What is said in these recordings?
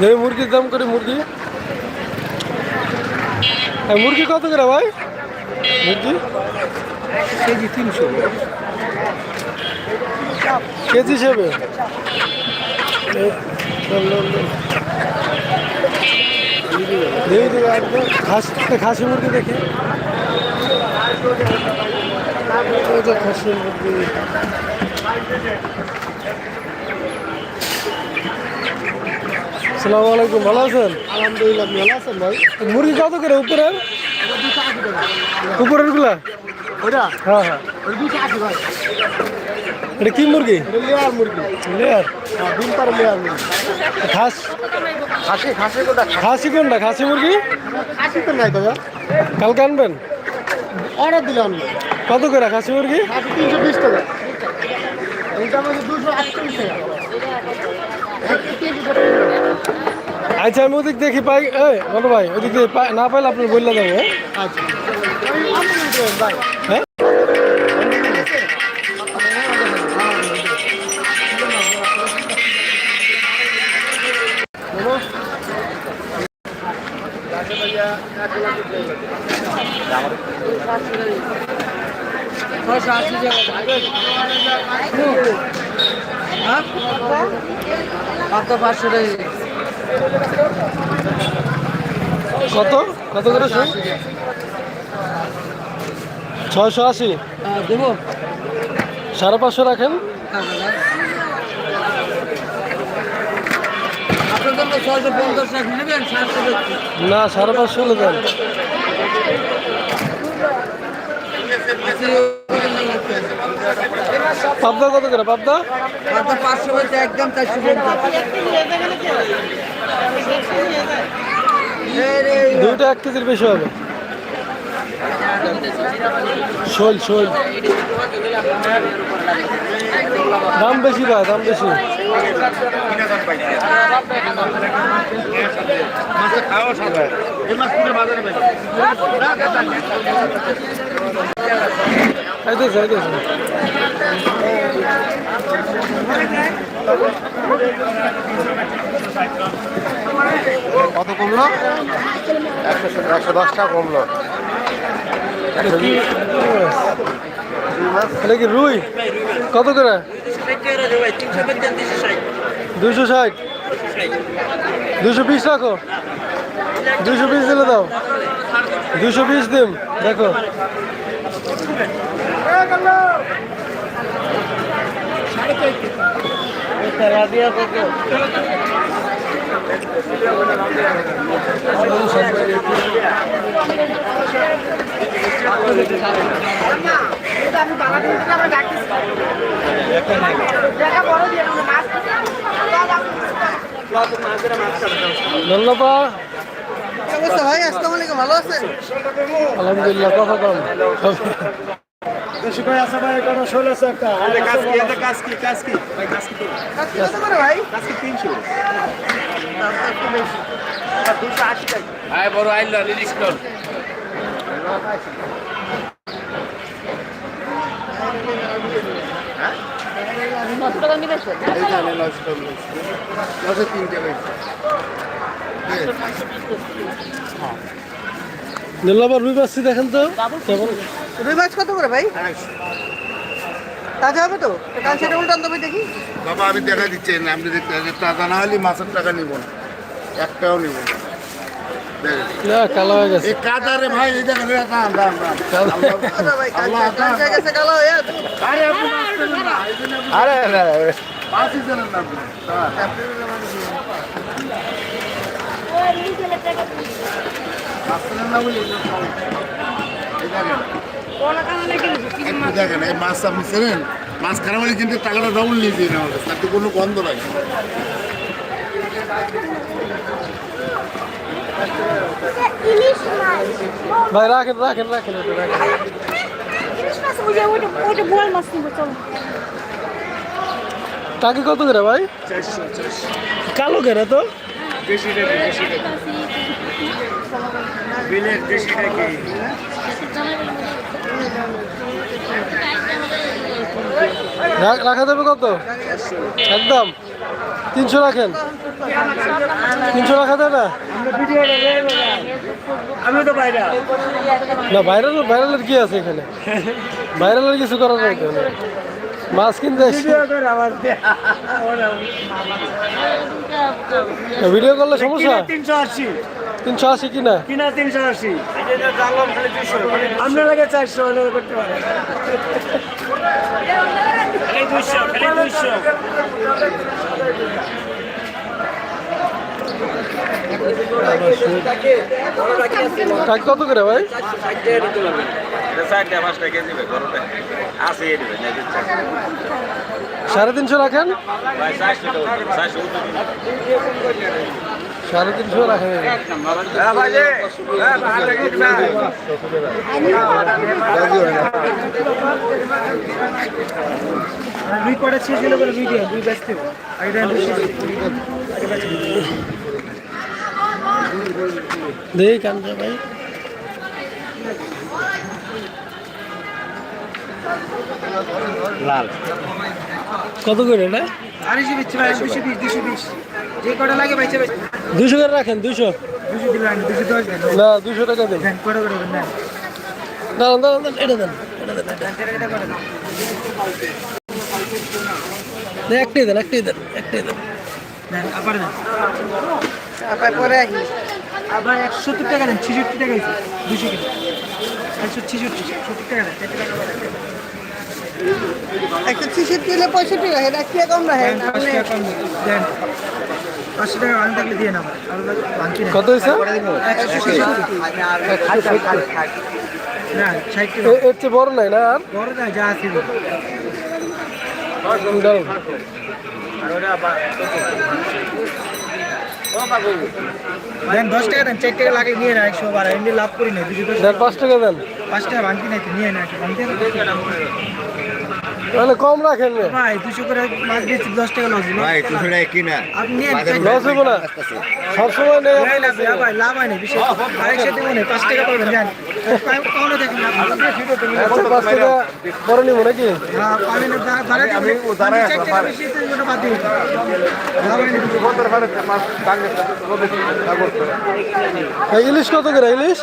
দেখি মুরগির দাম করে মুরগি? মুরগি কত করে ভাই? মুরগি? কেজি তিনশো। কেজি হিসেবে? খাসি মুরগি দেখি। খাসি মুরগি। সালামু আলাইকুম ভালো আছেন? আলহামদুলিল্লাহ ভালো আছেন ভাই? মুরগি কত করে উপরের উপরেরগুলা ওটা হ্যাঁ। হ্যাঁ এটা কি মুরগি? লেয়ার মুরগি। লেয়ার? হ্যাঁ ডিম পারে লেয়ার মুরগি। খাস? খাসি খাসি কোটা খাসি কোনটা? খাসি মুরগি? খাসি তো নাই দাদা। কালকে আনবেন? অর্ডার কত করে খাসি মুরগি? খাসি তিনশো বিশ টাকা। এইটা দুশো। আচ্ছা আমি ওদিক দেখি, পাই বলো ভাই, ওদিক দিয়ে না পাইলে আপনার বললে দেবো হ্যাঁ? আপনি হ্যাঁ পাঁচশো টাকা কত? কত করে শুন? ছয়শো আশি। দেবো। সাড়ে পাঁচশো রাখেন। না সাড়ে পাঁচশো দেন পাবদা কত করে পাবদা? কত পাঁচশো বলতে একদম চারশো দুইটা এক কেজির বেশি হবে। শোল শোল। দাম বেশি ভাই দাম বেশি। আইতেছে কত কমলো? একশো একশো দশ টাকা কমলো। এটা কি রুই? কত করে? দুশো ষাট। দুশো বিশ রাখো। দুশো বিশ দিলে দাও। দুশো বিশ দিম দেখো। ধন্যবাদ অবস্থা ভাই আসসালামু আলাইকুম ভালো আছেন? আলহামদুলিল্লাহ কথা কম। বেশি করে আছে ভাই কোনো শোল আছে একটা। কাজকি কত করে ভাই? আয় বড় আইলা লিলিশ কর। ধন্যবাদ রুই পাচ্ছি দেখেন তো। কেমন? রুই? মাছ কত করে ভাই? তাজা হবে তো? উল্টান তবে দেখি। বাবা আমি দেখা দিচ্ছি আপনি দেখতে টাকা না হলে মাছের টাকা নিব না। একটাও নিব না। না কালো হয়ে গেছে কাদারে ভাই এই দেখেন এই হয়ে। আরে মাছ আপনি হ্যাঁ। দেখেন এই মাছ চেনেন মাছ খারাপ হলে কিন্তু টাকাটা ডবল নিয়ে দিন আমাদের তাতে কোনো গন্ধ লাগে। ইলিশ মাছ ভাই রাখেন রাখেন রাখেন এটা রাখেন ইলিশ মাছ ওই যে ওইটা ওইটা বোয়াল মাছ নিবো চলো টাকি কত করে ভাই কালো কেন তো রা- রাখা যাবে কত একদম তিনশো রাখেন। তিনশো রাখা আমি তো বাইরে। না ভাইরাল ভাইরালের কি আছে এখানে? ভাইরালের কিছু করার নাই তো মাছ কিনতে। ভিডিও করলে সমস্যা? তিনশো আশি। তিনশো আশি কিনা? কিনা তিনশো আশি। আপনার লাগে চারশো করতে পারে দুইশো খালি দুইশো। টাকা কত করে ভাই? সাড়ে তিনশো রাখেন? সাড়ে তিনশো রাখেন দুই কটা শেষ হলে বলে ভিডিও দুই ব্যস্ত এটা দেখি কান্দে ভাই। লাল। কত করে এটা? আড়াইশো বিশ দুশো বিশ দুশো বিশ। যে কটা লাগে বাইছে বাইছে দুশো করে রাখেন দুশো দুশো দিলাম দুশো না দুশো টাকা দেন। দাঁড়ান দাঁড়ান দাঁড়ান, এটা দেন একটাই দেন একটাই দেন একটাই দেন। দেন আবার দেন। আবার পরে আসি আবার একশো সত্তর টাকা দেন ছেষট্টি টাকা দুশো কিলো একশো ছেষট্টি সত্তর টাকা দেন চারটে টাকা করে দেন। একশো ছেষট্টি হলে পঁয়ষট্টি রাখেন? এক টাকা কম রাখেন পাঁচশো টাকা ভাঙ থাকলে দিয়ে ভাঙছি কত হয়েছে? না এর চেয়ে বড় নাই না আর? বড় না যা আছে দেন দশ টাকা দেন চার টাকা লাগে নিয়ে না একশো বারো। এমনি লাভ করি না পাঁচ টাকা। দেন। পাঁচ টাকা ভাঙতি নাই নিয়ে না ভাঙতি তাহলে কম রাখেন না ভাই দুশো করে মাছ দিয়েছি দশ টাকা লস ভাই দুশো টাকা কিনা? আপনি লস হব না। সবসময় নেই ভাই লাভ হ্যাঁ ভাই লাভ না বিশেষ হয় পাঁচ টাকা পাবেন জান দেখেন আচ্ছা টাকা পরে নিবো নাকি? পাবেন ধরে আমি চার টাকা বেশি তো ওটা বাদ দিই লাভ হয় না এই ইলিশ কত করে ইলিশ?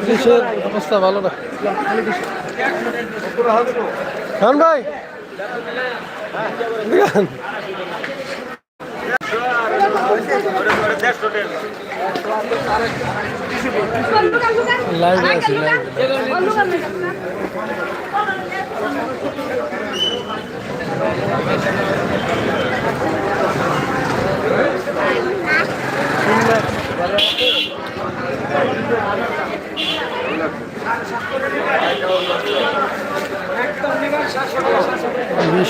ইলিশের অবস্থা ভালো না। খান ভাই। আছে আছি লাইভে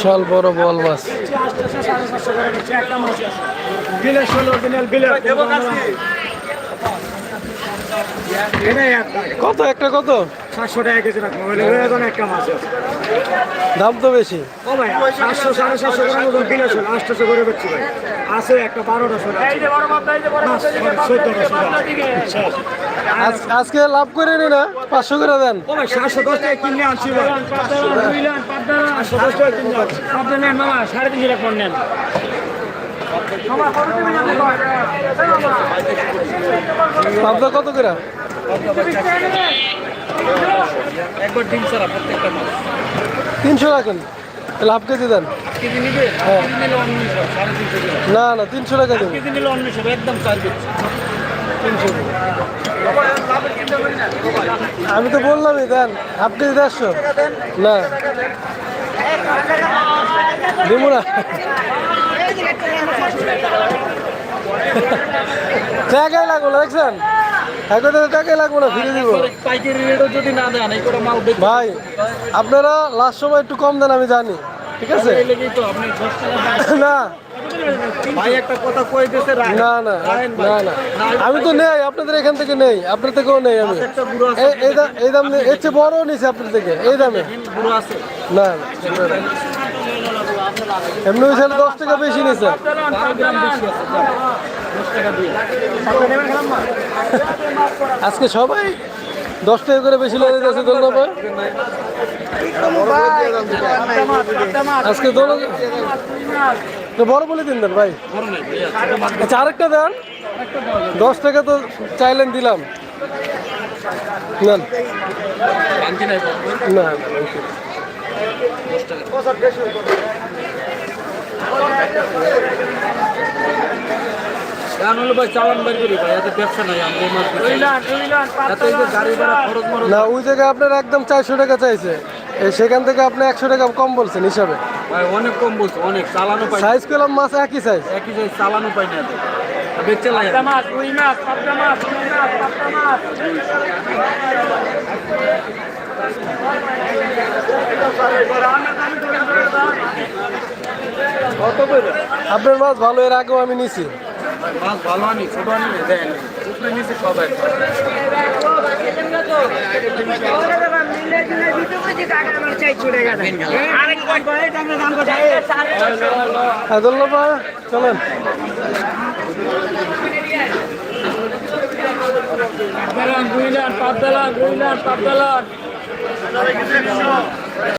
বিশাল বড় বল মাছ কত একটা কত? সাতশো টাকা কেজি রাখব একটা মাছ আছে দাম তো বেশি। ও ভাই সাতশো সাড়ে সাতশো গ্রাম ওজন কিনেছেন আটশোশো করে বেচছি ভাই। আছে একটা বারোটাশো আজকে লাভ করে নি না পাঁচশো করে দেন। ও ভাই সাতশো দশ টাকা কিনে আনছি ভাই। সাতশো দশ টাকা কিনে আনছি। সাড়ে তিনশো টাকা নেন পাবদা কত করে? একবার ডিম ছাড়া প্রত্যেকটা মাছ। তিনশো রাখেন। তাহলে হাফ কেজি দেন। হ্যাঁ। না না তিনশো টাকা দেবেন একদম তিনশো আমি তো বললামই দেন হাফ কেজি দেড়শো। না। দেবো না। টাকাই লাগবো না দেখছেন? এখন তো টাকাই লাগবো না ফিরে দিব। যদি না দেন মাল ভাই আপনারা লাস্ট সময় একটু কম দেন আমি জানি। ঠিক আছে? না। একটা কথা কই না না না না। আমি তো নেই আপনাদের এখান থেকে নেই আপনার থেকেও নেই আমি। এই- দাম এর চেয়ে বড় নিছে আপনার থেকে এই দামে। না, এমনি হয়েছে দশ টাকা বেশি দিয়ে আজকে সবাই দশ টাকা করে বেশি লেগে যাচ্ছে ধন্যবাদ আজকে বড় বলে দিন দেন ভাই। আচ্ছা আরেকটা দেন। দশ টাকা তো চাইলেন দিলাম। না না, না ওই জায়গায় আপনার একদম চারশো টাকা চাইছে। সেখান থেকে আপনি একশো টাকা কম বলছেন হিসাবে। অনেক কম বলছে অনেক। চালানো পাই সাইজ করলাম মাছ একই সাইজ। একই সাইজ চালানো পাই না বেচে লাই মাছ রুই মাছ পাবদা মাছ রুই মাছ পাবদা মাছ। কত করে আপনার মাছ ভালো এর আগেও আমি নিছি। মাছ ভালো আনি ছোট আনি না, দেন উপরে নিচে সবাই হ্যাঁ চলেন। পাবদালান গুইলান পাবদালান গুইলান পাবদালান